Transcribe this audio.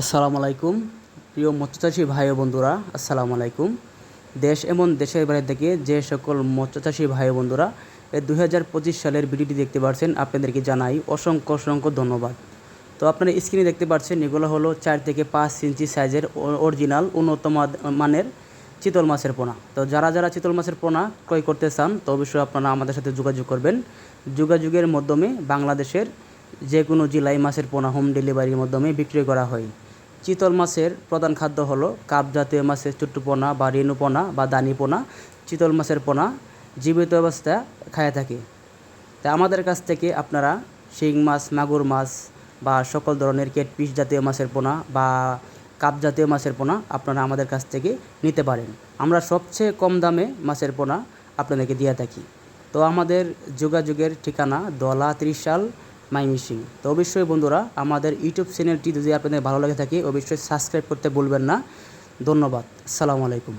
আসসালামু আলাইকুম। প্রিয় মৎস্যচাষী ভাই ও বন্ধুরা, আসসালামু আলাইকুম। দেশ এমন দেশের বাইরে থেকে যে সকল মৎস্যচাষী ভাই ও বন্ধুরা এই দুই হাজার পঁচিশ সালের ভিডিওটি দেখতে পাচ্ছেন আপনাদেরকে জানাই অসংখ্য অসংখ্য ধন্যবাদ। তো আপনারা স্ক্রিনে দেখতে পাচ্ছেন, এগুলো হলো চার থেকে পাঁচ ইঞ্চি সাইজের অরিজিনাল উন্নত মানের চিতল মাছের পোনা। তো যারা যারা চিতল মাছের পোনা ক্রয় করতে চান, তো অবশ্যই আপনারা আমাদের সাথে যোগাযোগ করবেন। যোগাযোগের মাধ্যমে বাংলাদেশের যে কোনো জেলায় মাছের পোনা হোম ডেলিভারির মাধ্যমে বিক্রি করা হয়। চিতল মাছের প্রধান খাদ্য হলো কাপ জাতীয় মাছের ছোট্ট পোনা বা রেণু পোনা বা দানি পোনা চিতল মাছের পোনা জীবিত অবস্থা খায় থাকে। তা আমাদের কাছ থেকে আপনারা শিং মাছ, মাগুর মাছ বা সকল ধরনের কেটপিস জাতীয় মাছের পোনা বা কাপ জাতীয় মাছের পোনা আপনারা আমাদের কাছ থেকে নিতে পারেন। আমরা সবচেয়ে কম দামে মাছের পোনা আপনাদেরকে দিয়ে থাকি। তো আমাদের যোগাযোগের ঠিকানা দলা ত্রিশাল মাইমিসিং তো অবশ্যই বন্ধুরা, আমাদের ইউটিউব চ্যানেলটি যদি আপনাদের ভালো লাগে থাকে, অবশ্যই সাবস্ক্রাইব করতে বলবেন না। ধন্যবাদ। সালামু আলাইকুম।